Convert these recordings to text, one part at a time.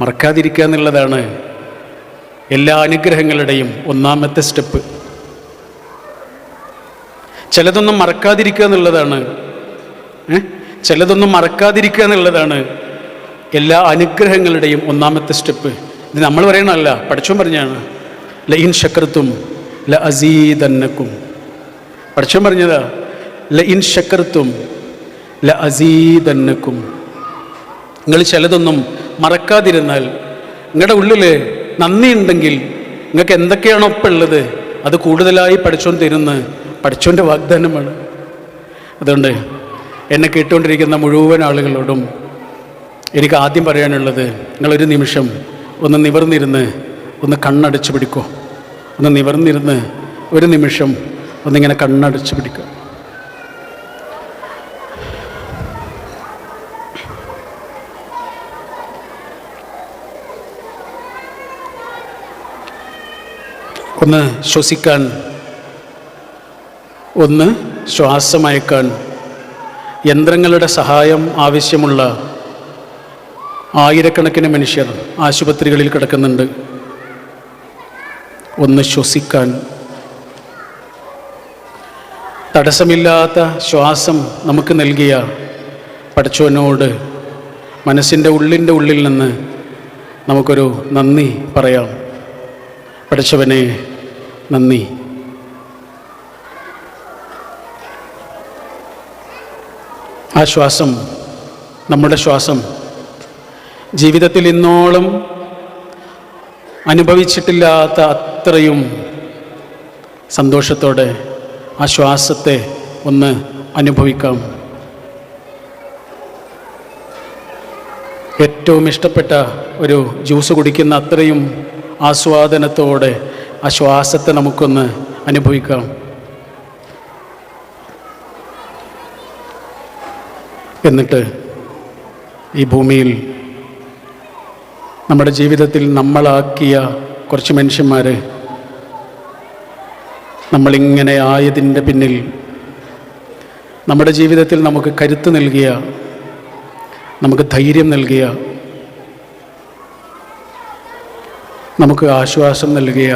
മറക്കാതിരിക്കുക എന്നുള്ളതാണ് എല്ലാ അനുഗ്രഹങ്ങളുടെയും ഒന്നാമത്തെ സ്റ്റെപ്പ്. ചിലതൊന്നും മറക്കാതിരിക്കുക എന്നുള്ളതാണ് ചിലതൊന്നും മറക്കാതിരിക്കുക എന്നുള്ളതാണ് എല്ലാ അനുഗ്രഹങ്ങളുടെയും ഒന്നാമത്തെ സ്റ്റെപ്പ്. ഇത് നമ്മൾ പറയണമല്ല പഠിച്ചും പറഞ്ഞാണ് ലൈൻ ശക്രത്വം ല അസീതന്നക്കും പഠിച്ചും പറഞ്ഞതാ ലൈൻ ശക്രത്വം ല അസീതന്നക്കും നിങ്ങൾ ചിലതൊന്നും മറക്കാതിരുന്നാൽ നിങ്ങളുടെ ഉള്ളിൽ നന്ദിയുണ്ടെങ്കിൽ നിങ്ങൾക്ക് എന്തൊക്കെയാണോ ഇപ്പം ഉള്ളത് അത് കൂടുതലായി പഠിച്ചോൻ തരുന്ന പഠിച്ചോന്റെ വാഗ്ദാനമാണ്. അതുകൊണ്ട് എന്നെ കേട്ടുകൊണ്ടിരിക്കുന്ന മുഴുവൻ ആളുകളോടും എനിക്ക് ആദ്യം പറയാനുള്ളത് നിങ്ങളൊരു നിമിഷം ഒന്ന് നിവർന്നിരുന്ന് ഒന്ന് കണ്ണടച്ചു പിടിക്കോ. ഒന്ന് നിവർന്നിരുന്ന് ഒരു നിമിഷം ഒന്നിങ്ങനെ കണ്ണടച്ചു പിടിക്കുക. ഒന്ന് ശ്വസിക്കാൻ ഒന്ന് ശ്വാസമയക്കാൻ. യന്ത്രങ്ങളുടെ സഹായം ആവശ്യമുള്ള ആയിരക്കണക്കിന് മനുഷ്യർ ആശുപത്രികളിൽ കിടക്കുന്നുണ്ട്. ഒന്ന് ശ്വസിക്കാൻ. തടസ്സമില്ലാത്ത ശ്വാസം നമുക്ക് നൽകിയ പഠിച്ചവനോട് മനസ്സിന്റെ ഉള്ളിന്റെ ഉള്ളിൽ നിന്ന് നമുക്കൊരു നന്ദി പറയാം. പഠിച്ചവനെ നന്ദി. ആ ശ്വാസം നമ്മുടെ ശ്വാസം. ജീവിതത്തിൽ ഇന്നോളം അനുഭവിച്ചിട്ടില്ലാത്ത അത്രയും സന്തോഷത്തോടെ ആ ശ്വാസത്തെ ഒന്ന് അനുഭവിക്കാം. ഏറ്റവും ഇഷ്ടപ്പെട്ട ഒരു ജ്യൂസ് കുടിക്കുന്ന അത്രയും ആസ്വാദനത്തോടെ ആ ശ്വാസത്തെ നമുക്കൊന്ന് അനുഭവിക്കാം. എന്നിട്ട് ഈ ഭൂമിയിൽ നമ്മുടെ ജീവിതത്തിൽ നമ്മളാക്കിയ കുറച്ച് മനുഷ്യന്മാർ നമ്മളിങ്ങനെ ആയതിന്റെ പിന്നിൽ നമ്മുടെ ജീവിതത്തിൽ നമുക്ക് കരുത്ത് നൽകിയ നമുക്ക് ധൈര്യം നൽകിയ നമുക്ക് ആശ്വാസം നൽകിയ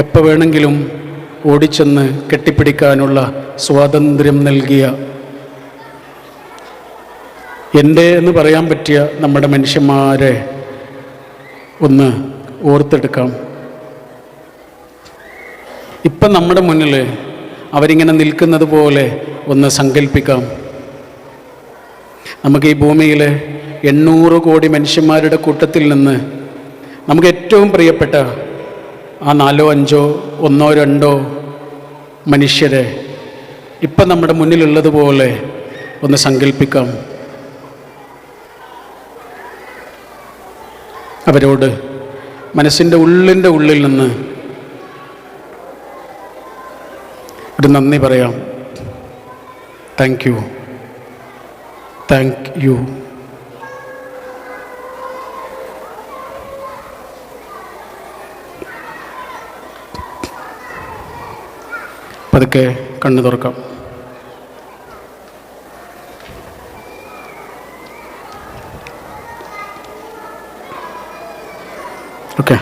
എപ്പോൾ വേണമെങ്കിലും ഓടിച്ചെന്ന് കെട്ടിപ്പിടിക്കാനുള്ള സ്വാതന്ത്ര്യം നൽകിയ എന്റെ എന്ന് പറയാൻ പറ്റിയ നമ്മുടെ മനുഷ്യന്മാരെ ഒന്ന് ഓർത്തെടുക്കാം. ഇപ്പം നമ്മുടെ മുന്നിൽ അവരിങ്ങനെ നിൽക്കുന്നത് പോലെ ഒന്ന് സങ്കല്പിക്കാം നമുക്ക് ഈ ഭൂമിയിൽ എണ്ണൂറ് കോടി മനുഷ്യന്മാരുടെ കൂട്ടത്തിൽ നിന്ന് നമുക്ക് ഏറ്റവും പ്രിയപ്പെട്ട ആ നാലോ അഞ്ചോ ഒന്നോ രണ്ടോ മനുഷ്യരെ ഇപ്പം നമ്മുടെ മുന്നിലുള്ളതുപോലെ ഒന്ന് സങ്കല്പിക്കാം അവരോട് മനസ്സിന്റെ ഉള്ളിന്റെ ഉള്ളിൽ നിന്ന് ഒരു നന്ദി പറയാം. താങ്ക് യു താങ്ക് യു പതുക്കെ കണ്ണു തുറക്കാം. ഓക്കെ.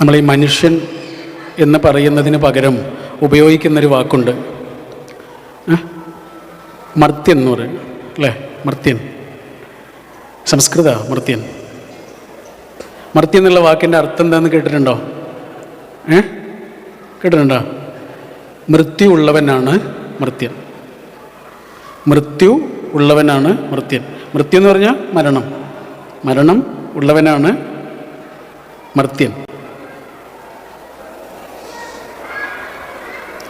നമ്മൾ ഈ മനുഷ്യൻ എന്ന് പറയുന്നതിന് പകരം ഉപയോഗിക്കുന്നൊരു വാക്കുണ്ട്. മർത്യൻ എന്ന് പറയും അല്ലേ? മർത്യൻ. സംസ്കൃത മർത്യൻ. മർത്യൻ എന്നുള്ള വാക്കിന്റെ അർത്ഥം എന്താണെന്ന് കേട്ടിട്ടുണ്ടോ? ഏ? കേട്ടിട്ടുണ്ടോ? മൃത്യു. ഉള്ളവനാണ് മൃത്യൻ മൃത്യു. ഉള്ളവനാണ് മൃത്യൻ മൃത്യു എന്ന് പറഞ്ഞാൽ മരണം. മരണം ഉള്ളവനാണ് മർത്യൻ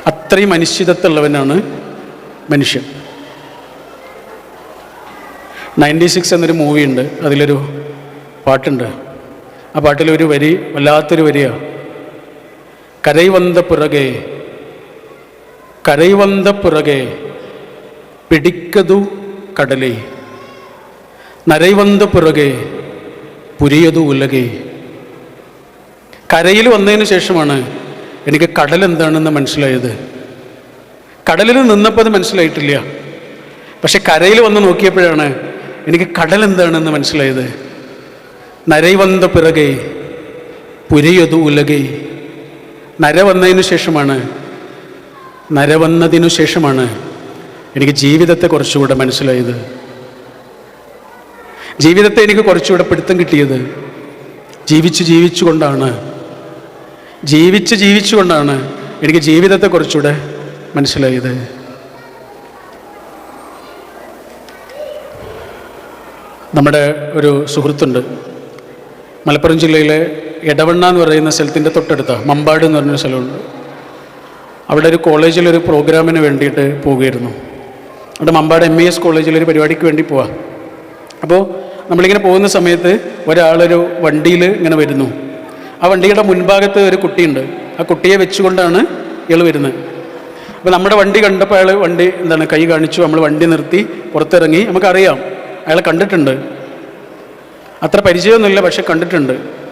അത്രയും അനിശ്ചിതത്വമുള്ളവനാണ് മനുഷ്യൻ. നയന്റി സിക്സ് എന്നൊരു മൂവിയുണ്ട്. അതിലൊരു പാട്ടുണ്ട്. ആ പാട്ടിലൊരു വരി വല്ലാത്തൊരു വരിയാണ് കരൈവന്ത പുറകെ കരൈവന്ത പുറകെ പിടിക്കതു കടലേ. നരൈവന്ത പുറകെ പുരിയതു ഉലകെ. കരയിൽ വന്നതിന് ശേഷമാണ് എനിക്ക് കടൽ എന്താണെന്ന് മനസ്സിലായത്. കടലിൽ നിന്നപ്പോൾ അത് മനസ്സിലായിട്ടില്ല. പക്ഷെ കരയിൽ വന്ന് നോക്കിയപ്പോഴാണ് എനിക്ക് കടൽ എന്താണെന്ന് മനസ്സിലായത്. നരൈവന്ത പിറകെ പുരയതു ഉലകെ. നര വന്നതിനു ശേഷമാണ്. നര വന്നതിനു ശേഷമാണ് എനിക്ക് ജീവിതത്തെ കുറച്ചുകൂടെ മനസ്സിലായത്. ജീവിതത്തെ എനിക്ക് കുറച്ചുകൂടെ പിടുത്തം കിട്ടിയത് ജീവിച്ച് ജീവിച്ചുകൊണ്ടാണ് ജീവിച്ച് ജീവിച്ചുകൊണ്ടാണ് എനിക്ക് ജീവിതത്തെ കുറച്ചുകൂടെ മനസ്സിലായത്. നമ്മുടെ ഒരു സുഹൃത്തുണ്ട്. മലപ്പുറം ജില്ലയിലെ എടവണ്ണ എന്ന് പറയുന്ന സ്ഥലത്തിന്റെ തൊട്ടടുത്ത മമ്പാട് എന്ന് പറഞ്ഞൊരു സ്ഥലമുണ്ട്. അവിടെ ഒരു കോളേജിലൊരു പ്രോഗ്രാമിന് വേണ്ടിയിട്ട് പോവുകയായിരുന്നു. അവിടെ മമ്പാട് എം ഇ എസ് കോളേജിലൊരു പരിപാടിക്ക് വേണ്ടി പോവാം. അപ്പോൾ നമ്മളിങ്ങനെ പോകുന്ന സമയത്ത് ഒരാളൊരു വണ്ടിയിൽ ഇങ്ങനെ വരുന്നു. ആ വണ്ടിയുടെ മുൻഭാഗത്ത് ഒരു കുട്ടിയുണ്ട്. ആ കുട്ടിയെ വെച്ചുകൊണ്ടാണ് ഇയാൾ വരുന്നത്. അപ്പോൾ നമ്മുടെ വണ്ടി കണ്ടപ്പോൾ അയാൾ വണ്ടി എന്താണ് കൈ കാണിച്ചു നമ്മൾ വണ്ടി നിർത്തി പുറത്തിറങ്ങി. നമുക്കറിയാം അയാളെ കണ്ടിട്ടുണ്ട്. അത്ര പരിചയമൊന്നുമില്ല പക്ഷെ കണ്ടിട്ടുണ്ട്.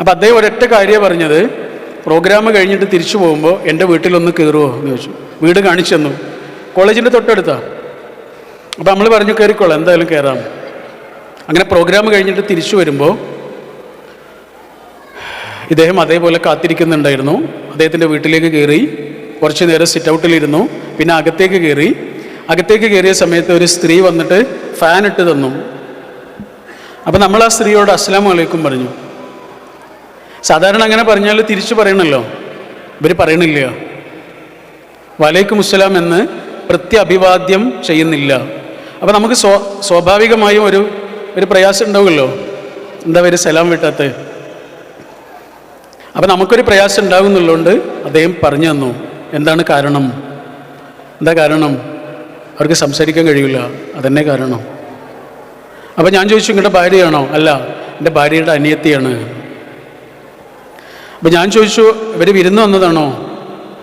അപ്പോൾ അദ്ദേഹം ഒരൊറ്റ കാര്യമാണ് പറഞ്ഞത് പ്രോഗ്രാം കഴിഞ്ഞിട്ട് തിരിച്ചു പോകുമ്പോൾ എന്റെ വീട്ടിലൊന്ന് കയറുമോ എന്ന് ചോദിച്ചു. വീട് കാണിച്ചു തന്നു കോളേജിന്റെ തൊട്ടടുത്താണ് അപ്പോൾ നമ്മൾ പറഞ്ഞു കയറിക്കോളാം എന്തായാലും കയറാം അങ്ങനെ പ്രോഗ്രാം കഴിഞ്ഞിട്ട് തിരിച്ചു വരുമ്പോൾ ഇദ്ദേഹം അതേപോലെ കാത്തിരിക്കുന്നുണ്ടായിരുന്നു. അദ്ദേഹത്തിന്റെ വീട്ടിലേക്ക് കയറി കുറച്ച് നേരം സിറ്റ് ഔട്ടിലിരുന്നു പിന്നെ അകത്തേക്ക് കയറി അകത്തേക്ക് കയറിയ സമയത്ത് ഒരു സ്ത്രീ വന്നിട്ട് ഫാൻ ഇട്ട് തന്നു. അപ്പം നമ്മൾ ആ സ്ത്രീയോട് അസ്സലാം വലൈക്കും പറഞ്ഞു. സാധാരണ അങ്ങനെ പറഞ്ഞാൽ തിരിച്ചു പറയണല്ലോ. ഇവർ പറയണില്ല. വലൈക്കും അസ്സലാം എന്ന് പ്രത്യഭിവാദ്യം ചെയ്യുന്നില്ല. അപ്പോൾ നമുക്ക് സ്വ സ്വാഭാവികമായും ഒരു ഒരു പ്രയാസം ഉണ്ടാവുമല്ലോ. എന്താ ഒരു സലാം വിട്ടാത്ത? അപ്പം നമുക്കൊരു പ്രയാസം ഉണ്ടാകുന്നുള്ളതുകൊണ്ട് അദ്ദേഹം പറഞ്ഞു തന്നു. എന്താണ് കാരണം? എന്താ കാരണം? അവർക്ക് സംസാരിക്കാൻ കഴിയില്ല. അതന്നെ കാരണം. അപ്പം ഞാൻ ചോദിച്ചു നിങ്ങളുടെ ഭാര്യയാണോ? അല്ല എന്റെ ഭാര്യയുടെ അനിയത്തിയാണ്. അപ്പം ഞാൻ ചോദിച്ചു ഇവർ വിരുന്ന് വന്നതാണോ?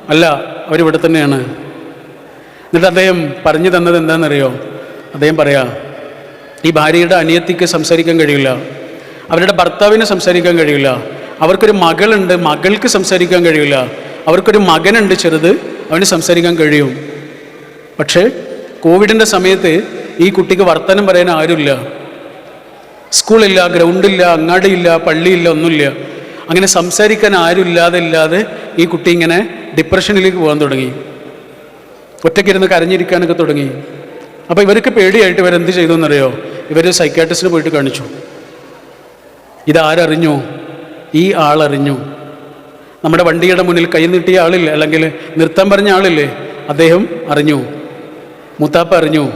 അല്ല അവരിവിടെ തന്നെയാണ്. എന്നിട്ട് അദ്ദേഹം പറഞ്ഞു തന്നത് എന്താണെന്നറിയോ? അദ്ദേഹം പറയാ ഈ ഭാര്യയുടെ അനിയത്തിക്ക് സംസാരിക്കാൻ കഴിയില്ല. അവരുടെ ഭർത്താവിന് സംസാരിക്കാൻ കഴിയില്ല. അവർക്കൊരു മകളുണ്ട് മകൾക്ക് സംസാരിക്കാൻ കഴിയില്ല. അവർക്കൊരു മകനുണ്ട് ചെറുത് അവന് സംസാരിക്കാൻ കഴിയും. പക്ഷേ കോവിഡിന്റെ സമയത്ത് ഈ കുട്ടിക്ക് വർത്തനം പറയാൻ ആരുമില്ല. സ്കൂളില്ല ഗ്രൗണ്ടില്ല അങ്ങാടിയില്ല പള്ളിയില്ല ഒന്നുമില്ല. അങ്ങനെ സംസാരിക്കാൻ ആരുമില്ലാതെ ഇല്ലാതെ ഈ കുട്ടി ഇങ്ങനെ ഡിപ്രഷനിലേക്ക് പോകാൻ തുടങ്ങി. ഒറ്റയ്ക്കിരുന്ന് കരഞ്ഞിരിക്കാനൊക്കെ തുടങ്ങി. അപ്പോൾ ഇവർക്ക് പേടിയായിട്ട് ഇവരെന്ത് ചെയ്തു എന്നറിയോ ഇവർ സൈക്കാട്രിസ്റ്റിന് പോയിട്ട് കാണിച്ചു. ഇതാരറിഞ്ഞു? ഈ ആളറിഞ്ഞു. നമ്മുടെ വണ്ടിയുടെ മുന്നിൽ കൈ നീട്ടിയ ആളില്ലേ? അല്ലെങ്കിൽ നൃത്തം പറഞ്ഞ ആളില്ലേ? അദ്ദേഹം അറിഞ്ഞു. മുത്താപ്പ അറിഞ്ഞു.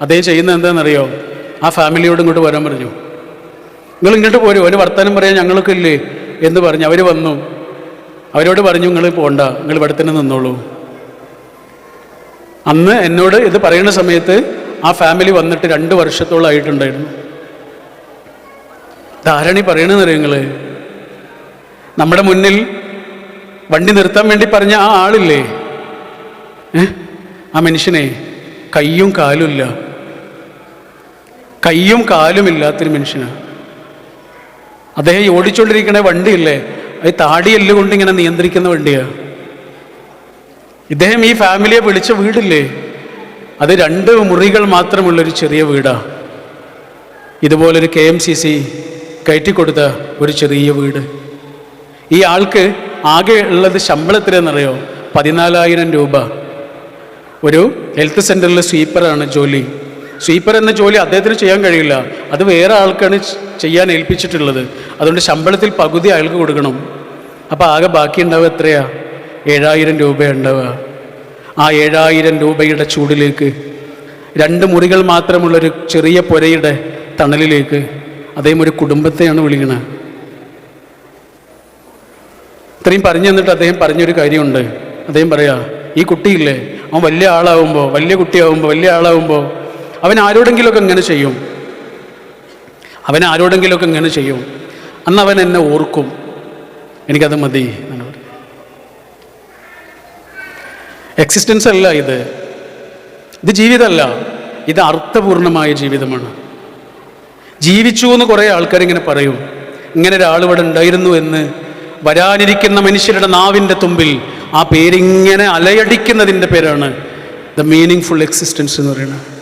അദ്ദേഹം ചെയ്യുന്നത് എന്താണെന്നറിയോ? ആ ഫാമിലിയോട് ഇങ്ങോട്ട് വരാൻ പറഞ്ഞു. നിങ്ങൾ ഇങ്ങോട്ട് പോരും. ഒരു വർത്തമാനം പറയാൻ ഞങ്ങൾക്ക് ഇല്ലേ എന്ന് പറഞ്ഞ് അവർ വന്നു. അവരോട് പറഞ്ഞു നിങ്ങൾ പോണ്ട നിങ്ങൾ ഇവിടെ തന്നെ നിന്നോളൂ. അന്ന് എന്നോട് ഇത് പറയുന്ന സമയത്ത് ആ ഫാമിലി വന്നിട്ട് രണ്ട് വർഷത്തോളം ആയിട്ടുണ്ടായിരുന്നു. ധാരണി അറിയാം നിങ്ങൾ നമ്മുടെ മുന്നിൽ വണ്ടി നിർത്താൻ വേണ്ടി പറഞ്ഞ ആ ആളില്ലേ? ആ മനുഷ്യനെ കയ്യും കാലുമില്ല കയ്യും കാലും ഇല്ലാത്തൊരു മനുഷ്യനാണ് അദ്ദേഹം ഈ ഓടിച്ചുകൊണ്ടിരിക്കുന്ന വണ്ടിയില്ലേ? അത് താടി എല്ലുകൊണ്ട് ഇങ്ങനെ നിയന്ത്രിക്കുന്ന വണ്ടിയാണ് ഇദ്ദേഹം ഈ ഫാമിലിയെ വിളിച്ച വീടില്ലേ? അത് രണ്ട് മുറികൾ മാത്രമുള്ളൊരു ചെറിയ വീടാ. ഇതുപോലൊരു കെ എം സി സി കയറ്റിക്കൊടുത്ത ഒരു ചെറിയ വീട്. ഈ ആൾക്ക് ആകെ ഉള്ളത് ശമ്പളത്തിലെന്നറിയോ പതിനാലായിരം രൂപ. ഒരു ഹെൽത്ത് സെന്ററിലെ സ്വീപ്പറാണ് ജോലി. സ്വീപ്പർ എന്ന ജോലി അദ്ദേഹത്തിന് ചെയ്യാൻ കഴിയില്ല. അത് വേറെ ആൾക്കാണ് ചെയ്യാൻ ഏൽപ്പിച്ചിട്ടുള്ളത്. അതുകൊണ്ട് ശമ്പളത്തിൽ പകുതി അയാൾക്ക് കൊടുക്കണം. അപ്പോൾ ആകെ ബാക്കി ഉണ്ടാവുക എത്രയാ? ഏഴായിരം രൂപ ഉണ്ടാവുക. ആ ഏഴായിരം രൂപയുടെ ചൂടിലേക്ക് രണ്ട് മുറികൾ മാത്രമുള്ളൊരു ചെറിയ പുരയുടെ തണലിലേക്ക് അദ്ദേഹം ഒരു കുടുംബത്തെയാണ് വിളിക്കുന്നത് ഇത്രയും പറഞ്ഞു തന്നിട്ട് അദ്ദേഹം പറഞ്ഞൊരു കാര്യമുണ്ട്. അദ്ദേഹം പറയാ ഈ കുട്ടിയില്ലേ? അവൻ വലിയ ആളാവുമ്പോൾ വലിയ കുട്ടിയാവുമ്പോൾ വലിയ ആളാവുമ്പോൾ അവൻ ആരോടെങ്കിലുമൊക്കെ ഇങ്ങനെ ചെയ്യും. അവൻ ആരോടെങ്കിലുമൊക്കെ ഇങ്ങനെ ചെയ്യും. അന്ന് അവൻ എന്നെ ഓർക്കും. എനിക്കത് മതി എക്സിസ്റ്റൻസ് അല്ല ഇത്. ഇത് ജീവിതമല്ല. ഇത് അർത്ഥപൂർണമായ ജീവിതമാണ്. ജീവിച്ചു എന്ന് കുറേ ആൾക്കാർ ഇങ്ങനെ പറയും. ഇങ്ങനെ ഒരാൾ ഇവിടെ ഉണ്ടായിരുന്നു എന്ന്. വരാനിരിക്കുന്ന മനുഷ്യരുടെ നാവിന്റെ തുമ്പിൽ ആ പേരിങ്ങനെ അലയടിക്കുന്നതിന്റെ പേരാണ്. ദ മീനിങ് ഫുൾ എക്സിസ്റ്റൻസ് എന്ന് പറയുന്നത്.